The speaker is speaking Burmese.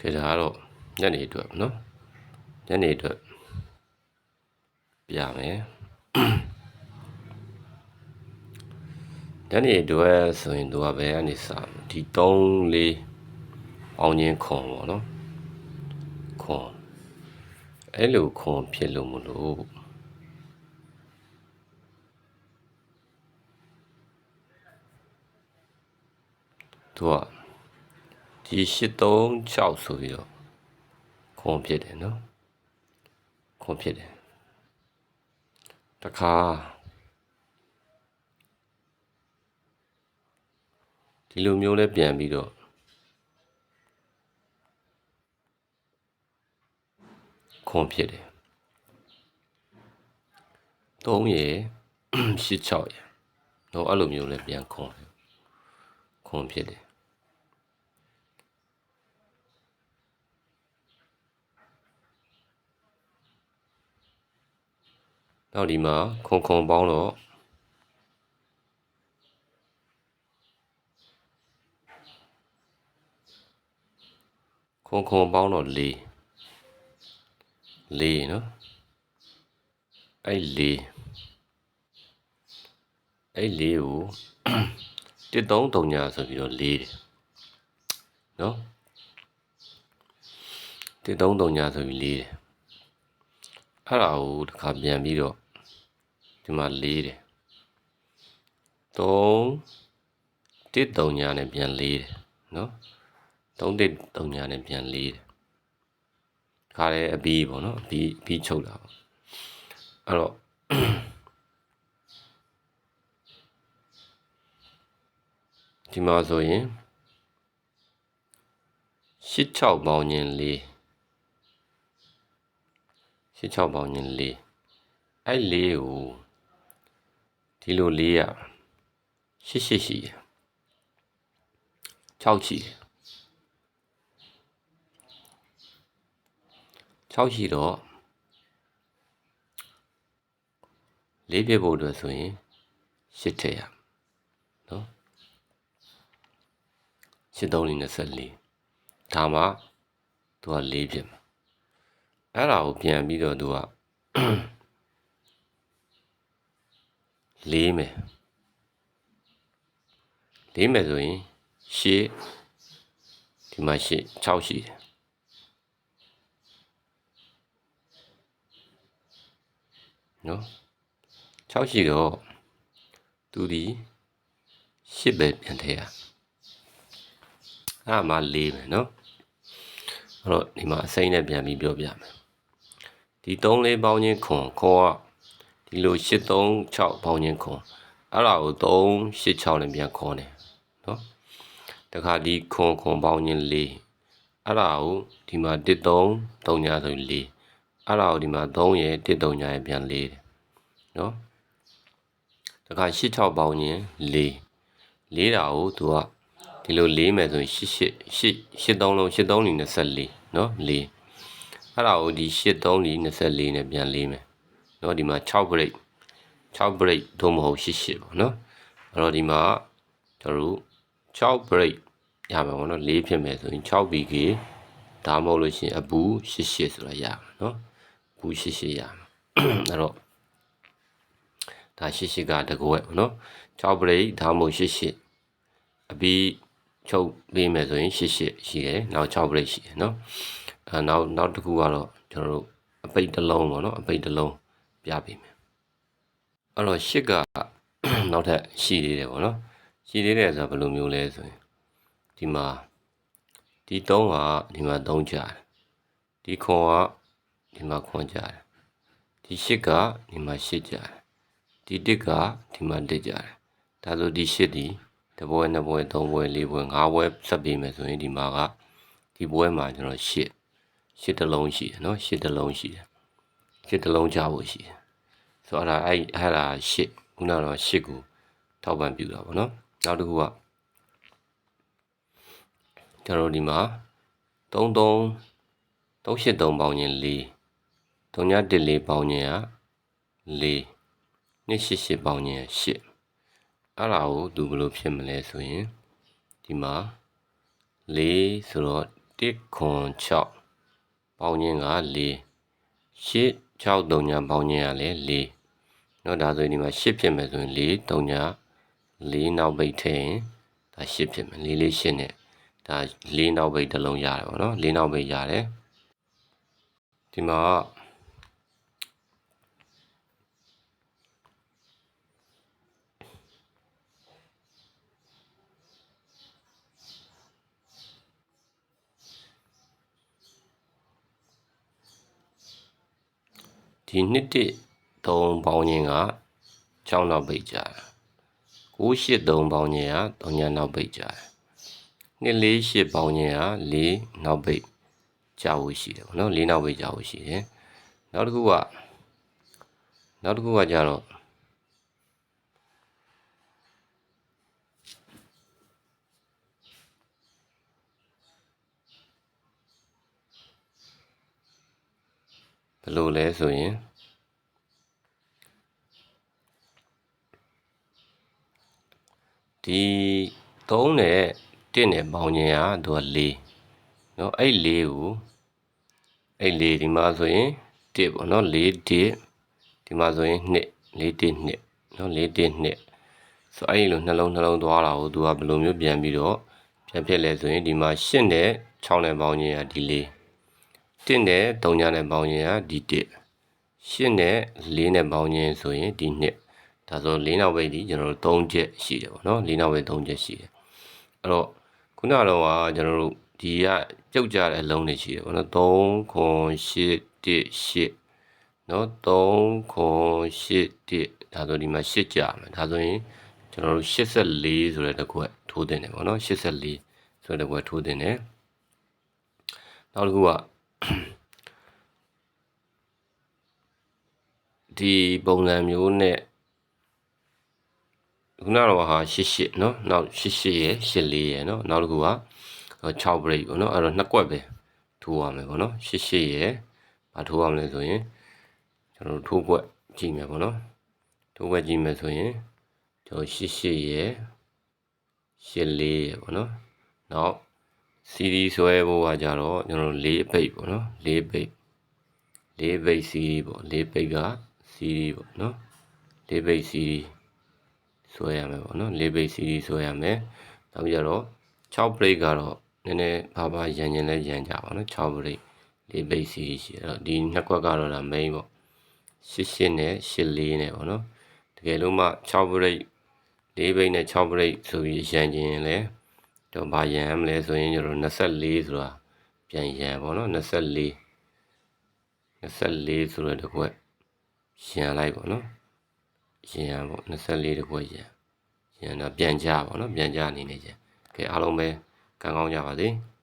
ခေဒါကတော့ညနေအတွက်နော်ညနေအတွက်ပြမယ်ညနေအတွက်ဆိုရင်သူကဘယ်ကနေစမလဲဒီ3 4အောင်ချင်းခွန်ပေါ့နော်ခွန်အဲ့လိုခွန်ဖြစ်လို့မလို့သူက ဒီ836ဆိုပြီးတော့ခွန်ဖြစ်တယ်နော်ခွန်ဖြစ်တယ်တခါဒီလိုမျိုးလဲပြန်ပြီးတော့ခွန်ဖြစ်တယ်3ရေ86ရေတော့အဲ့လိုမျိုးလဲပြန်ခွန်ခွန်ဖြစ်တယ် နောက်ဒီမှာခွန်ခွန်ပေါင်းတော့ခွန်ခွန်ပေါင်းတော့၄၄နော်အဲ့၄အဲ့၄ကိုတစ်သုံးတုံညာဆိုပြီးတော့၄တယ်နော်တစ်သုံးတုံညာဆိုပြီး၄တယ် အဲ့ဒါကိုတစ်ခါပြန်ပြီးတော့ဒီမှာ၄တယ်3တစ်တုံညာနဲ့ပြန်၄တယ်နော်3တစ်တုံညာနဲ့ပြန်၄တယ်ခါရဲအဘီးပေါ့နော်အဘီးအဘီးချုပ်တာပေါ့အဲ့တော့ဒီမှာဆိုရင်86ပေါင်းခြင်း4 86ပေါင်းခြင်း4အဲ့4ကိုဒီလို4ရ88ရှိတယ်6ရှိတယ်6ရှိတော့4ပြဖို့အတွက်ဆိုရင်8ထည့်ရနော်8 3 24ဒါမှသူက4ဖြစ်မှာ အဲ့ဒါကိုပြန်ပြီးတော့သူကလေးမယ်လေးမယ်ဆိုရင်ရှေ့ဒီမှာရှေ့6ရှိတယ်နော်6ရှိတော့သူဒီရှစ်ပဲပြန်ထည့်ရအဲ့ဒါမှလေးမယ်နော်အဲ့တော့ဒီမှာအစိမ့်နဲ့ပြန်ပြီးပြောပြမယ် ဒီ3လေးပေါင်းချင်းခွန်ခေါ်ကဒီလို836ပေါင်းချင်းခွန်အဲ့ဒါကို386နဲ့ပြန်ခေါ်တယ်နော်တခါဒီခွန်ခွန်ပေါင်းချင်း4အဲ့ဒါကိုဒီမှာ13 3ညာဆို4အဲ့ဒါကိုဒီမှာ3ရဲ့13ညာရဲ့ပြန်4တယ်နော်တခါ86ပေါင်းချင်း4 4တာကိုသူကဒီလိုလေးမယ်ဆိုရင်8 8 8 3လုံး8 3လ24เนาะ4 အဲ့ဒါကိုဒီ8 3လ24နဲ့ပြန်လေးမယ်เนาะဒီမှာ6 break 6 break သို့မဟုတ်8 8ပေါ့เนาะအဲ့တော့ဒီမှာကျွန်တော်တို့6 break ရမှာပေါ့เนาะ4ဖြစ်မယ်ဆိုရင်6 bk ဒါမှမဟုတ်လို့ရှိရင်အပူ8 8ဆိုတာရမှာเนาะအပူ8 8ရမှာအဲ့တော့ဒါ8 8ကတကွက်ပေါ့เนาะ6 break ဒါမှမဟုတ်8 8အပြီးချုပ်ပေးမယ်ဆိုရင်88ရှိတယ်နောက်6 break ရှိတယ်เนาะ အဲနောက်နောက်တစ်ခုကတော့ကျွန်တော်တို့အပိတ်တစ်လုံးပေါ့နော်အပိတ်တစ်လုံးပြပေးမယ်အဲ့တော့ရှစ်ကနောက်ထပ်ရှိသေးတယ်ပေါ့နော်ရှိသေးတယ်ဆိုတော့ဘယ်လိုမျိုးလဲဆိုရင်ဒီမှာဒီ၃ကဒီမှာ၃ကြတယ်ဒီခွန်ကဒီမှာခွန်ကြတယ်ဒီရှစ်ကဒီမှာရှစ်ကြတယ်ဒီတစ်ကဒီမှာတစ်ကြတယ်ဒါဆိုဒီရှစ်ဒီတပွဲနှစ်ပွဲသုံးပွဲလေးပွဲငါးပွဲဆက်ပေးမယ်ဆိုရင်ဒီမှာကဒီပွဲမှာကျွန်တော်ရှစ် ရှစ်တလုံးရှိတယ်နော်ရှစ်တလုံးရှိတယ်ရှစ်တလုံးကြဖို့ရှိတယ်ဆိုတော့အဲ့ဒါအဲ့အဲ့ဒါရှစ်ခုနကတော့ရှစ်ကိုထောက်ပံ့ပြတာပေါ့နော်နောက်တစ်ခုကကျွန်တော်ဒီမှာ3 3 383ပေါင်းခြင်း4 3ည1 4ပေါင်းခြင်းက4 288ပေါင်းခြင်း8အဲ့ဒါကိုသူဘယ်လိုဖြစ်မလဲဆိုရင်ဒီမှာ၄ဆိုတော့1 1ခွန်6 ပေါင်းခြင်းက4 8 6 3ညာပေါင်းခြင်းကလည်း4เนาะဒါဆိုရင်ဒီမှာ8ဖြစ်မယ်ဆိုရင်4 3ညာ4နောက်ပိတ်ထည့်ရင်ဒါ8ဖြစ်မယ်4လေး8နဲ့ဒါ4နောက်ပိတ်တစ်လုံးရတယ်ပေါ့နော်4နောက်ပိတ်ရတယ်ဒီမှာ ဒီနှစ်တစ်3ပေါင်းခြင်းက6နောက်ပိတ်ကြတယ်9 8 3ပေါင်းခြင်းက3ညာနောက်ပိတ်ကြတယ်နှစ်4 8ပေါင်းခြင်းက4နောက်ပိတ်ကြာဖို့ရှိတယ်ပေါ့နော်4နောက်ပိတ်ကြာဖို့ရှိတယ်နောက်တစ်ခုကနောက်တစ်ခုကကြတော့ လိုလဲဆိုရင်ဒီ3နဲ့1နဲ့ပေါင်းခြင်းကသူက4เนาะအဲ့4ကိုအဲ့4ဒီမှာဆိုရင်1ပေါ့เนาะ4 1ဒီမှာဆိုရင်2 4 1 2เนาะ4 1 2ဆိုအဲ့လိုနှလုံးနှလုံးသွားတာကိုသူကဘယ်လိုမျိုးပြန်ပြီးတော့ပြန်ဖြစ်လဲဆိုရင်ဒီမှာ8နဲ့6နဲ့ပေါင်းခြင်းကဒီ4 1နဲ့3ညာနဲ့ပေါင်းခြင်းကဒီ1 8နဲ့4နဲ့ပေါင်းခြင်းဆိုရင်ဒီ2ဒါဆို4နောက်ပိတ်ဒီကျွန်တော်တို့3ချက်ရှိတယ်ပေါ့နော်4နောက်ပိတ်3ချက်ရှိတယ်အဲ့တော့ခုနကတော့ကကျွန်တော်တို့ဒီကပြုတ်ကြတဲ့အလုံးတွေရှိတယ်ပေါ့နော်3ခွန်8 1 8နော်3ခွန်8 1ဒါဆိုဒီမှာ8ကြာမယ်ဒါဆိုရင်ကျွန်တော်တို့84ဆိုတဲ့တစ်ခွက်ထိုးတင်တယ်ပေါ့နော်84ဆိုတဲ့တစ်ခွက်ထိုးတင်တယ်နောက်တစ်ခုက ဒီပုံစံမျိုးနဲ့ခုနကတော့ဟာ88เนาะနောက်88ရယ်84ရယ်เนาะနောက်တစ်ခုက6 break ပေါ့เนาะအဲ့တော့နှစ်ကွက်ပဲထိုးရမယ်ပေါ့เนาะ88ရယ်ဘာထိုးရမလဲဆိုရင်ကျွန်တော်တို့ထိုးကွက်ကြည့်မယ်ပေါ့เนาะထိုးကွက်ကြည့်မယ်ဆိုရင်ကျွန်တော်88ရယ်84ရယ်ပေါ့เนาะနောက် CD ဆွဲဖို့ကကြတော့ကျွန်တော်တို့၄ပိတ်ပေါ့နော်၄ပိတ်၄ပိတ် CD ပေါ့၄ပိတ်က CD ပေါ့နော်၄ပိတ် CD ဆွဲရမယ်ပေါ့နော်၄ပိတ် CD ဆွဲရမယ်နောက်ပြီးတော့6 plate ကတော့နည်းနည်းဘာဘာရန်ရင်လဲရန်ကြပါနော်6 plate ၄ပိတ် CD ရှိအဲ့တော့ဒီနှစ်ခွက်ကတော့ဒါ main ပေါ့88နဲ့84နဲ့ပေါ့နော်တကယ်လို့မှ6 plate ၄ပိတ်နဲ့6 plate ဆိုပြီးရန်ရင်လဲ တော့ဘာရန်မလဲဆိုရင်ကျွန်တော်24ဆိုတာပြန်ရန်ပေါ့နော်24 24ဆိုတဲ့တစ်ခွက်ရန်လိုက်ပေါ့နော်ရန်ပေါ့24တကွက်ရန်ရန်တော့ပြန်ကြပါတော့ပြန်ကြအနေနဲ့ရန်ကဲအားလုံးပဲကံကောင်းကြပါစေ။